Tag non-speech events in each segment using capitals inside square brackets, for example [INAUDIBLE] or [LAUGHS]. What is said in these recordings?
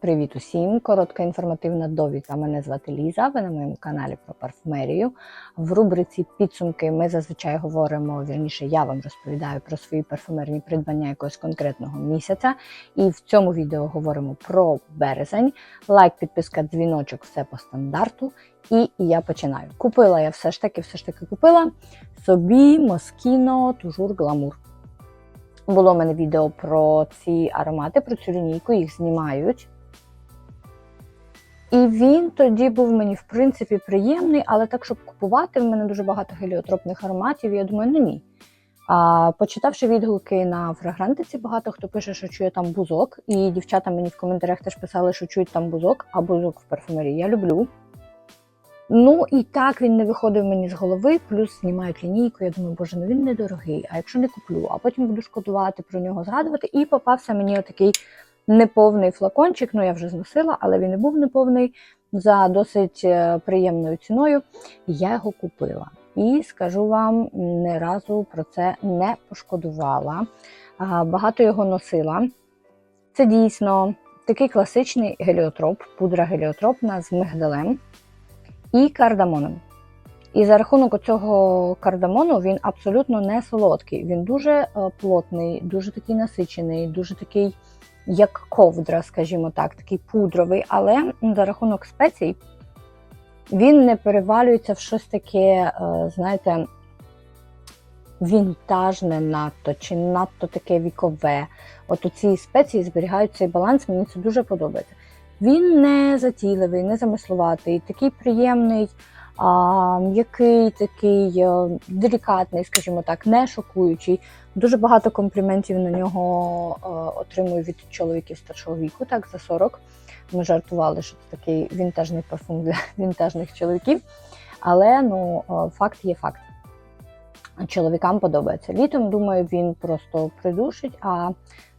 Привіт усім! Коротка інформативна довідка. Мене звати Ліза. Ви на моєму каналі про парфумерію. В рубриці підсумки ми зазвичай говоримо вірніше, я вам розповідаю про свої парфумерні придбання якогось конкретного місяця. І в цьому відео говоримо про березень. Лайк, підписка, дзвіночок, все по стандарту. І я починаю. Купила я все ж таки, все ж таки купила собі Moschino Toujours Glamour. Було в мене відео про ці аромати, про цю лінійку, їх знімають. І він тоді був мені, в принципі, приємний, але так, щоб купувати, в мене дуже багато геліотропних ароматів, я думаю, ну ні. А, Почитавши відгуки на фрагрантиці, багато хто пише, що чує там бузок. І дівчата мені в коментарях теж писали, що чують там бузок, а бузок в парфумерії я люблю. Ну і так він не виходив мені з голови, плюс знімають лінійку. Я думаю, боже, ну він недорогий, а якщо не куплю, а потім буду шкодувати про нього згадувати. І попався мені отакий неповний флакончик. Ну я вже зносила, але він не був неповний за досить е, приємною ціною. Я його купила. І скажу вам, ні разу про це не пошкодувала. Багато його носила. Це дійсно такий класичний геліотроп, пудра геліотропна з мигдалем і кардамоном. І за рахунок цього кардамону він абсолютно не солодкий. Він дуже е, плотний, дуже такий насичений, дуже такий, як ковдра, скажімо так, такий пудровий, але за рахунок спецій він не перевалюється в щось таке, е, знаєте, вінтажне надто чи надто таке вікове. От у цій спеції зберігають цей баланс, мені це дуже подобається. Він не затійливий, не замислуватий, такий приємний, а, м'який, такий а, делікатний, скажімо так, не шокуючий. Дуже багато компліментів на нього а, отримую від чоловіків старшого віку, так, за 40. Ми жартували, що це такий вінтажний парфум для [LAUGHS] вінтажних чоловіків. Але ну, факт є факт. Чоловікам подобається. Літом, думаю, він просто придушить, а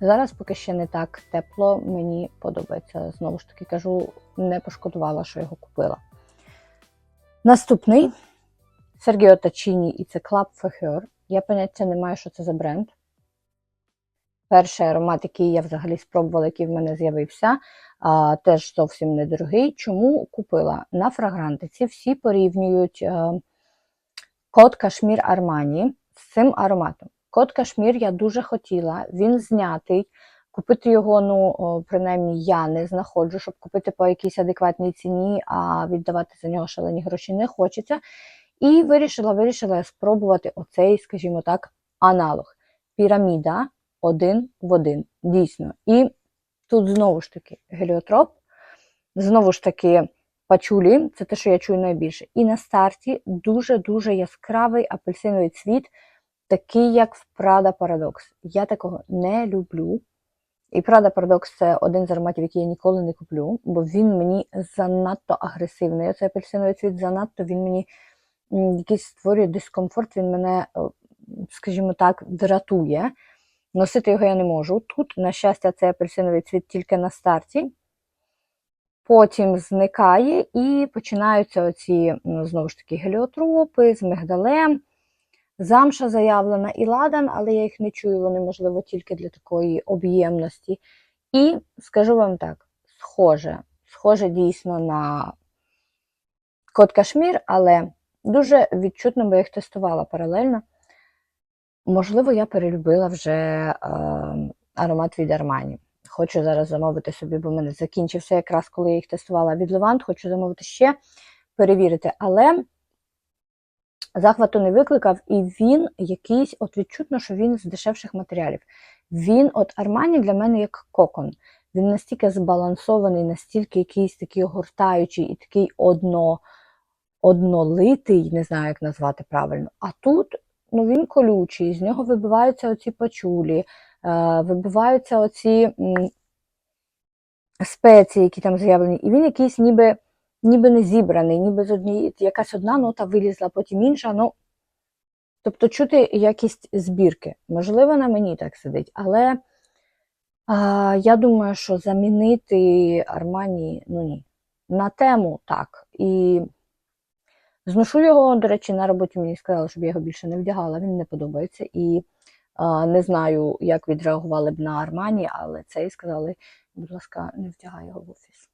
зараз, поки ще не так тепло, мені подобається. Знову ж таки кажу, не пошкодувала, що його купила. Наступний Сергіо Тачіні і це Club for Her. Я поняття не маю, що це за бренд. Перший аромат, який я взагалі спробувала, який в мене з'явився, теж зовсім недорогий. Чому купила? На фрагрантиці всі порівнюють. А, Кот Кашмір Армані з цим ароматом. Кот Кашмір я дуже хотіла, він знятий. Купити його, ну, принаймні, я не знаходжу, щоб купити по якійсь адекватній ціні, а віддавати за нього шалені гроші не хочеться. І вирішила вирішила спробувати оцей, скажімо так, аналог. Піраміда один в один. Дійсно. І тут знову ж таки геліотроп, знову ж таки пачулі, це те, що я чую найбільше. І на старті дуже-дуже яскравий апельсиновий цвіт, такий, як в Prada Paradox. Я такого не люблю. І Prada Paradox це один з ароматів, який я ніколи не куплю, бо він мені занадто агресивний. Оцей апельсиновий цвіт занадто він мені якийсь створює дискомфорт, він мене, скажімо так, дратує. Носити його я не можу. Тут, на щастя, цей апельсиновий цвіт тільки на старті потім зникає і починаються оці, ну, знову ж таки, геліотропи з мигдалем. Замша заявлена і ладан, але я їх не чую, вони, можливо, тільки для такої об'ємності. І скажу вам так: схоже, схоже дійсно на кот кашмір, але дуже відчутно, бо я їх тестувала паралельно. Можливо, я перелюбила вже е, аромат від Армані. Хочу зараз замовити собі, бо в мене закінчився якраз, коли я їх тестувала від Левант. Хочу замовити ще, перевірити. Але захвату не викликав, і він якийсь, от відчутно, що він з дешевших матеріалів. Він, от Армані для мене як кокон. Він настільки збалансований, настільки якийсь такий огортаючий і такий одно, однолитий, не знаю, як назвати правильно. А тут ну, він колючий, з нього вибиваються оці пачулі. Е, вибиваються оці спеції, які там з'явлені, і він якийсь ніби ніби не зібраний, ніби з однієї якась одна нота вилізла, потім інша. ну, Тобто чути якість збірки. Можливо, на мені так сидить, але а, я думаю, що замінити Армані, ну ні. На тему так. І зношу його, до речі, на роботі мені сказали, щоб я його більше не вдягала, він не подобається. І А, Не знаю, як відреагували б на Армані, але цей сказали, будь ласка, не втягай його в офіс.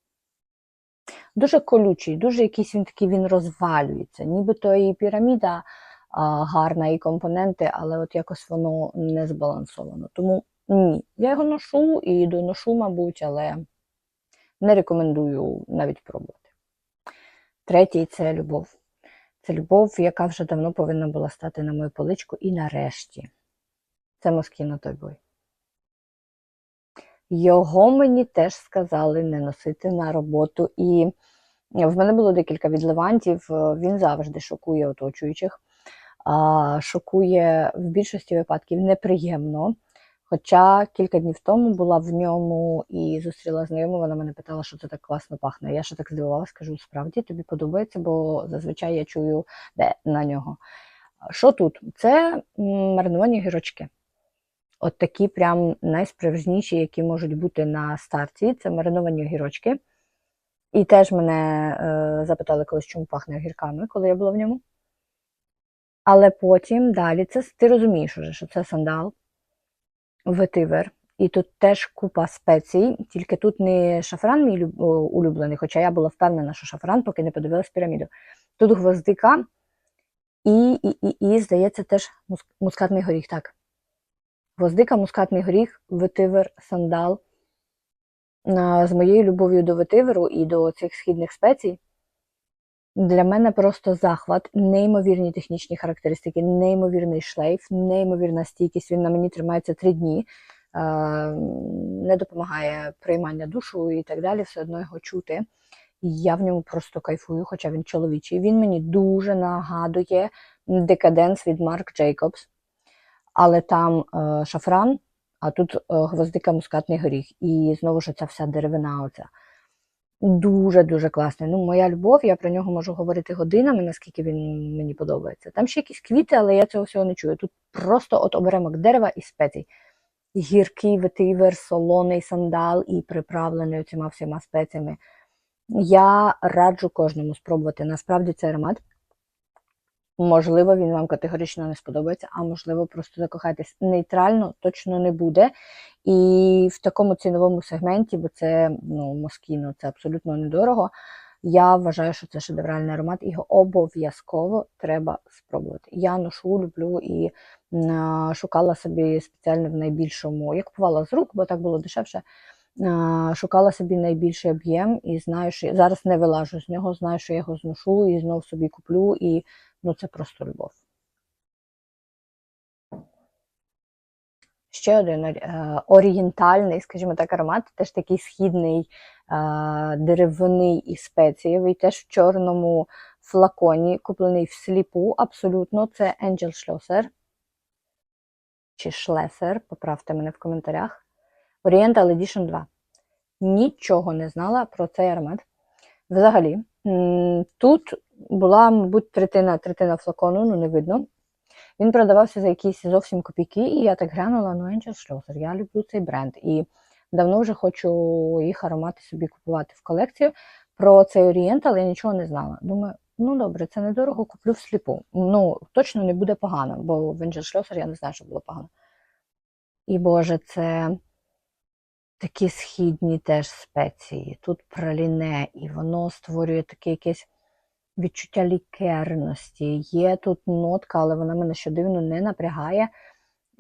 Дуже колючий, дуже якийсь він такий він розвалюється. Нібито і піраміда а, гарна, і компоненти, але от якось воно не збалансовано. Тому ні, я його ношу і доношу, мабуть, але не рекомендую навіть пробувати. Третій це любов. Це любов, яка вже давно повинна була стати на мою поличку, і нарешті. Це Москіно той бой. Його мені теж сказали не носити на роботу. І в мене було декілька відливантів. Він завжди шокує оточуючих. Шокує в більшості випадків неприємно. Хоча кілька днів тому була в ньому і зустріла знайому, вона мене питала, що це так класно пахне. Я ще так здивувалася, кажу, справді тобі подобається, бо зазвичай я чую де на нього. Що тут? Це мариновані гірочки. От такі прям найсправжніші, які можуть бути на старті. Це мариновані огірочки. І теж мене е, запитали колись, чому пахне огірками, коли я була в ньому. Але потім далі це ти розумієш, уже, що це сандал, ветивер. І тут теж купа спецій, тільки тут не шафран мій улюблений, хоча я була впевнена, що шафран, поки не подивилась піраміду. Тут гвоздика і, і, і, і здається, теж мускатний горіх. так. Гвоздика, мускатний горіх, ветивер, сандал. З моєю любов'ю до ветиверу і до цих східних спецій. Для мене просто захват, неймовірні технічні характеристики, неймовірний шлейф, неймовірна стійкість. Він на мені тримається три дні, не допомагає приймання душу і так далі, все одно його чути. Я в ньому просто кайфую, хоча він чоловічий. Він мені дуже нагадує декаденс від Марк Джейкобс але там е, шафран, а тут е, гвоздика мускатний горіх. І знову ж ця вся деревина. оця. Дуже-дуже класний. Ну, моя любов, я про нього можу говорити годинами, наскільки він мені подобається. Там ще якісь квіти, але я цього всього не чую. Тут просто от оберемок дерева і спецій. Гіркий ветивер, солоний сандал і приправлений оціма всіма спеціями. Я раджу кожному спробувати. Насправді цей аромат Можливо, він вам категорично не сподобається, а можливо, просто закохайтесь. Нейтрально точно не буде. І в такому ціновому сегменті, бо це ну, Москіно, це абсолютно недорого. Я вважаю, що це шедевральний аромат, його обов'язково треба спробувати. Я ношу, люблю і шукала собі спеціально в найбільшому. Я купувала з рук, бо так було дешевше. Шукала собі найбільший об'єм і знаю, що я зараз не вилажу з нього, знаю, що я його зношу і знов собі куплю. і Ну, це просто любов. Ще один е, орієнтальний, скажімо так, аромат, теж такий східний, е, деревний і спецієвий, теж в чорному флаконі, куплений в сліпу, абсолютно. Це Angel Schlosser чи Schlesser, поправте мене в коментарях. Oriental Edition 2. Нічого не знала про цей аромат. Взагалі, тут була, мабуть, третина третина флакону, ну не видно. Він продавався за якісь зовсім копійки, і я так глянула, ну Angel Schlosser, я люблю цей бренд. І давно вже хочу їх аромати собі купувати в колекцію. Про цей орієнт, але я нічого не знала. Думаю, ну добре, це недорого, куплю всліпу. Ну, точно не буде погано, бо в Angel Schlosser я не знаю, що було погано. І Боже, це такі східні теж спеції. Тут праліне, і воно створює таке якесь відчуття лікерності. Є тут нотка, але вона мене що дивно не напрягає.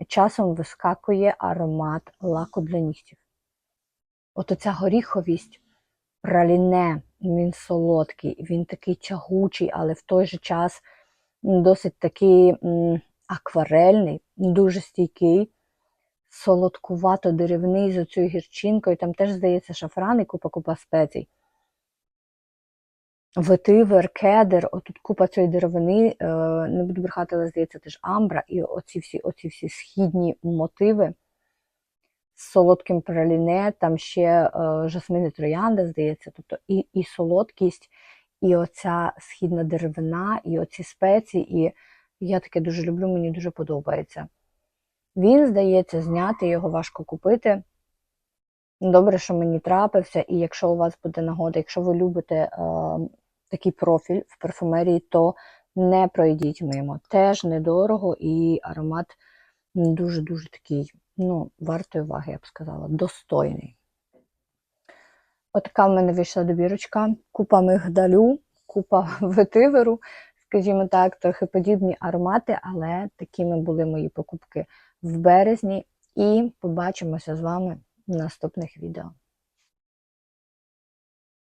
Часом вискакує аромат лаку для нігтів. От оця горіховість, праліне, він солодкий, він такий тягучий, але в той же час досить такий акварельний, дуже стійкий, солодкувато деревний з оцю гірчинкою. Там теж, здається, шафран і купа-купа спецій ветивер, кедр, отут купа цієї деревини, е, не буду брехати, але здається, теж амбра, і оці всі оці всі східні мотиви з солодким праліне, там ще е, жасмини троянда, здається, тобто і і солодкість, і оця східна деревина, і оці спеції, і я таке дуже люблю, мені дуже подобається. Він, здається, зняти, його важко купити. Добре, що мені трапився, і якщо у вас буде нагода, якщо ви любите е, такий профіль в парфумерії, то не пройдіть мимо. Теж недорого і аромат Дуже-дуже такий, ну, вартої уваги, я б сказала, достойний. Отака в мене вийшла добірочка. Купа мигдалю, купа [LAUGHS] ветиверу, скажімо так, трохи подібні аромати, але такими були мої покупки в березні. І побачимося з вами в наступних відео.